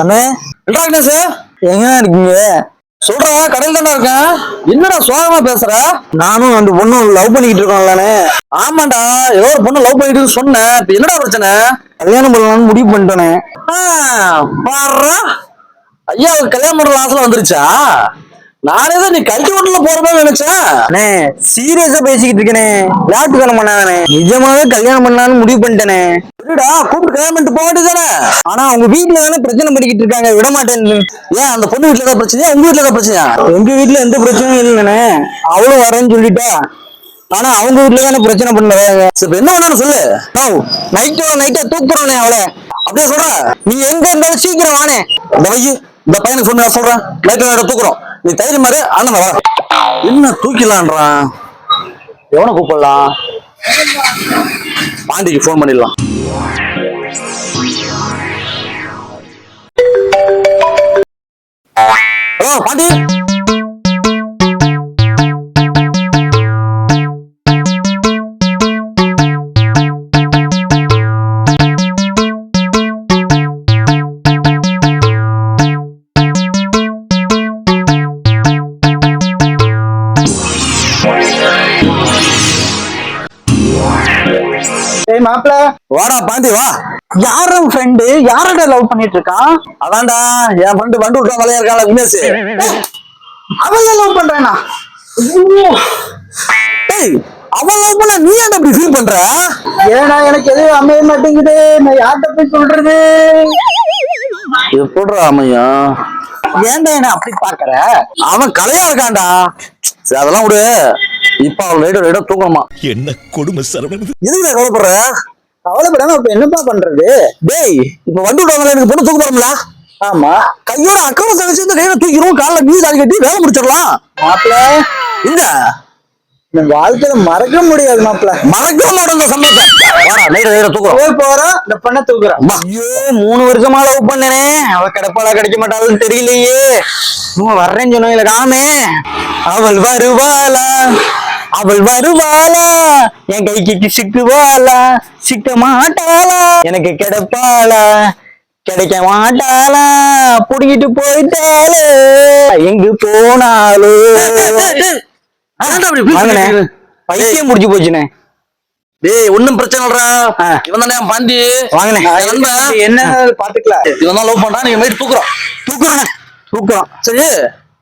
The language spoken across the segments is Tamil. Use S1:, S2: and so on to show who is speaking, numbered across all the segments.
S1: அண்ணே. இன்ட்ராக்டர்ஸ் எங்க இருக்கீங்க? சொல்றா கடையில் தானே இருக்கேன். என்னடா சோகமா பேசுற? நானும் அந்த பொண்ணு லவ் பண்ணிக்கிட்டு இருக்கோம்லண்ணே ஆமாண்டா ஏதோ ஒரு பொண்ணு லவ் பண்ணிட்டு சொன்னேன். இப்ப என்னடா பிரச்சனை? கல்யாணம் பண்ணலாம்னு முடிவு பண்ணிட்டேனே. பாரு ஐயா கல்யாணம் பண்ற ஆசைல வந்துருச்சா? நானே தான் நீ கல்வி ஒன்றுல போறதா நினைச்சேன் அண்ணே சீரியஸா பேசிக்கிட்டு இருக்கேனே. விளையாட்டு கல்யாணம் பண்ணாதானே நிஜமாவே கல்யாணம் பண்ணலாம்னு முடிவு பண்ணிட்டேனே. விடுடா கூப்பிட்டு கல்யாணம் பண்ணிட்டு போக வேண்டியதானே ஆனா அவங்க வீட்டுல தானே பிரச்சனை பண்ணிக்கிட்டு இருக்காங்க. விட மாட்டேன்னு ஏன் அந்த பொண்ணு வீட்டுல ஏதாவது பிரச்சனையா? உங்க வீட்டுல ஏதாவது பிரச்சனையா? எங்க வீட்டுல எந்த பிரச்சனையும் இல்லைண்ணே. அவளும் வரேன்னு சொல்லிட்டா. ஆனா அவங்க வீட்டுல தானே பிரச்சனை பண்ணுறாங்க இப்ப என்ன வேணும்னு சொல்லு. நைட்டோட நைட்டா தூக்குறோனே அவளை. அப்படியே சொல்ற. நீ எங்க இருந்தாலும் சீக்கிரம் வானே இந்த வை இந்த பையனுக்கு சொன்ன சொல்றேன் நைட்டோட நைட்டா தூக்குறோம். நீ தைரியம் மாதிரி அண்ணன் வர என்ன தூக்கிலான்றான் எவனை கூப்பிடலாம்? பாண்டிக்கு ஃபோன் பண்ணிடலாம். ஹலோ பாண்டி?
S2: மாப்பிள.
S1: வாடா பாண்டி வா.
S2: யார ஃப்ரெண்டு யாரோட லவ் பண்ணிட்டு இருக்கான்
S1: அதான்டா என் ஃப்ரெண்டு வண்டு விட்டா வலையா இருக்கான் விக்னேஷ்
S2: அவள லவ் பண்றானா?
S1: டேய் அவன் லவ் பண்ண நீ ஏன்டா இப்படி ஃபீல் பண்ற?
S2: ஏன்னா எனக்கு எதுவும் அமைய மாட்டேங்குது. நான் யார்கிட்ட போய் சொல்றது?
S1: எப்படிடா அமையா.
S2: ஏன்டா என்ன அப்படி பாக்குற
S1: அவன் கலையா இருக்கான்டா. சரி அதெல்லாம் விடு. இப்ப அவன் ரைடர் ரைடர் தூக்கணுமா?
S3: என்ன கொடுமை சரவணன்?
S1: எதுக்கு கவலைப்படுற?
S2: கவலைப்படாம இப்ப என்னப்பா பண்றது?
S1: டேய் இப்ப வண்டி விடுவாங்க எனக்கு பொண்ணு தூக்க போறோம்ல?
S2: ஆமா.
S1: கையோட அக்கௌண்ட் தங்கச்சி இந்த கையில தூக்கிடுவோம் காலைல நீ தாலி கட்டி வேலை முடிச்சிடலாம்.
S2: மாப்பிள
S1: இந்த
S2: இந்த வாழ்க்கையில மறக்க முடியாது மாப்பிள.
S1: மறக்க மாட்டோம் இந்த சம்பவத்தை வாடா நைட நைட தூக்குறோம்.
S2: போய் போறோம் இந்த பண்ண தூக்குறான்
S1: அம்மா. ஐயோ மூணு வருஷமா லவ் பண்ணனே. அவ கிடைப்பாளா கிடைக்க மாட்டாளுன்னு தெரியலையே. இவன் வர்றேன்னு சொன்னவங்கள காமே அவள் வருவாளா? அவள் வருவாளா? என் கைக்கு சிக்குவாளா? சிக்க மாட்டாளா எனக்கு கிடைப்பாளா? கிடைக்க மாட்டாளா? புடிங்கிட்டு போயிட்டாளே? எங்கு போனாலோ. பைத்தியம் முடிச்சு போச்சுனே டேய் ஒண்ணும் பிரச்சனை இல்லடா. இவன் தானே வாங்கண்ணே நண்பன்.
S2: என்ன பாத்துக்கலாம்.
S1: இவன் தான் லவ் பண்றான். நீங்க போயிட்டு தூக்குறோம் தூக்குறோம் தூக்குறோம் சரி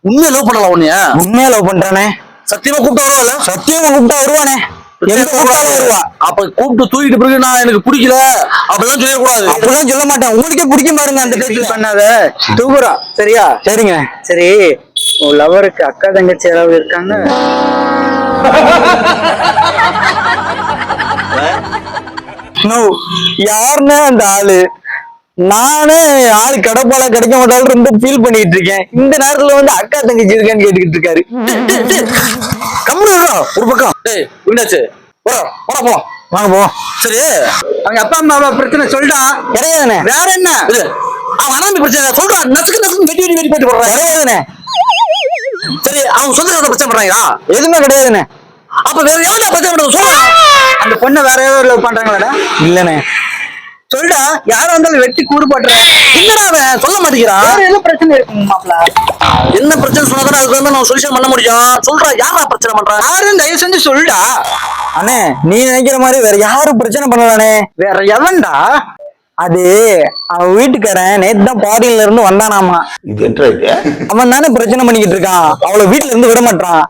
S1: உண்மையா லவ் பண்ணலாம் உன்னைய?
S2: உண்மையா லவ் பண்றானே
S1: சத்தியமா கூப்பிட்டு வருவான்ல
S2: சத்தியமா கூப்பிட்டா வருவானே. எங்க கூப்பிட்டாலும் வருவா?
S1: அப்ப கூப்பிட்டு தூக்கிட்டு பிறகு நான் எனக்கு பிடிக்கல. அப்படிலாம் சொல்லக்கூடாது.
S2: அப்படிலாம் சொல்ல மாட்டேன். உங்களுக்கே பிடிக்கும் பாருங்க அந்த டேட்ல பண்ணாத தூக்குறான் சரியா?
S1: சரிங்க.
S2: சரி. உன் லவருக்கு அக்கா தங்கச்சி யாராவது இருக்காங்க?
S1: நோ யாருன்னு அந்த ஆளு? நானே ஆளு கடப்பால கிடைக்க மாட்டாலும் ரொம்ப ஃபீல் பண்ணிட்டு இருக்கேன். இந்த நேரத்துல வந்து அக்கா தங்கச்சி இருக்கான்னு கேட்டுக்கிட்டு இருக்காரு. கம்முனு இருடா, ஒரு பக்கம். டேய் விண்டாச்சு போறோம் போறோம் போலாம் வாங்க போவோம் சரி.
S2: அவங்க அப்பா அம்மா பிரச்சனை சொல்லிட்டான்.
S1: கிடையாதுண்ணே.
S2: வேற என்ன?
S1: அவன் அனாமி பிரச்சனை சொல்றான் நசுக்கு நசுக்கு வெட்டி வெட்டி வெட்டி போட்டு போடுறான் கிடையாதுண்ணே. சரி அவன் சொந்த பிரச்சனை பண்றாங்களா? எதுவுமே கிடையாதுண்ணே. அப்ப வேற யாரா பிரச்சனை பண்றது? சொல்லுங்க
S2: அந்த பொண்ணை வேற ஏதாவது லவ் பண்றாங்களாடா
S1: இல்லண்ணே.
S2: சொல்டா யாரா இருந்தாலும் வெட்டி கூறு போட்டுறேன்
S1: என்னடா அவன்? சொல்ல மாட்டேங்கிறான்
S2: வேற எதுவும் பிரச்சனை இருக்கு மாப்பிள?
S1: என்ன பிரச்சனை சொன்னாதான் அதுக்கு வந்து நான் சொல்யூஷன் பண்ண முடியும்? சொல்றா யாரா பிரச்சனை பண்றான்
S2: யாரும் தயவு செஞ்சு சொல்லுடா
S1: அண்ணே நீ நினைக்கிற மாதிரி வேற யாரும் பிரச்சனை பண்ணலானே
S2: வேற எவன்டா?
S1: அது அவன் வீட்டுக்காரன் நேத்து தான் பாரின்ல இருந்து வந்தானாமா.
S3: இது என்ன இது?
S1: அவன் தானே பிரச்சனை பண்ணிக்கிட்டு இருக்கான். அவளை வீட்டுல இருந்து விட மாட்டான்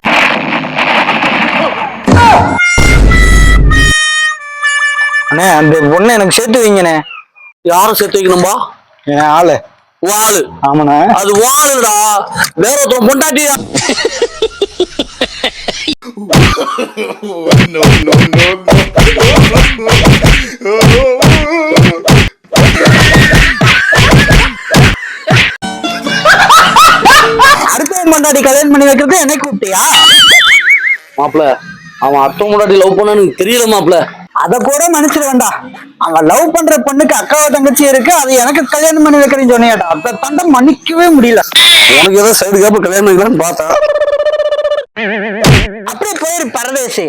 S1: அண்ணே அந்த பொண்ணை எனக்கு சேர்த்து வைங்கண்ணே. யாரும் சேர்த்து வைக்கணும்பா? என் ஆளு. வாளு. ஆமாண்ணே. அது வாளுடா. வேற ஒருத்தன் பொண்டாட்டி
S3: no, no, no, no.
S1: அடுத்த பொண்டாட்டி கல்யாணம் பண்ணி வைக்கிறது என்னை கூப்பிட்டியா? மாப்பிள அவன் அத்தை முன்னாடி லவ் பண்ணான்னு தெரியல மாப்பிள அதை கூட மன்னிச்சிருவேண்டா அவங்க லவ் பண்ற பொண்ணுக்கு அக்காவை தங்கச்சி இருக்கு அது எனக்கு கல்யாணம் பண்ணி வைக்கிறேன்னு சொன்னியாடா. அதை தண்டை மன்னிக்கவே முடியல. உனக்கு ஏதோ சைடு கேப்பு கல்யாணம் பார்த்தா. அப்படியே போயிரு பரதேசி.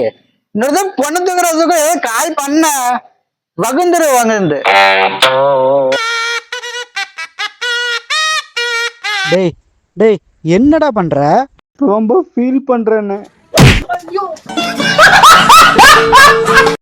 S1: இன்னொரு பொண்ணு தூக்குறதுக்கு ஏதோ கால் பண்ண வகுந்துரு வகுந்து
S4: டேய் டேய் என்னடா பண்ற?
S2: ரொம்ப ஃபீல் பண்றேன்னு.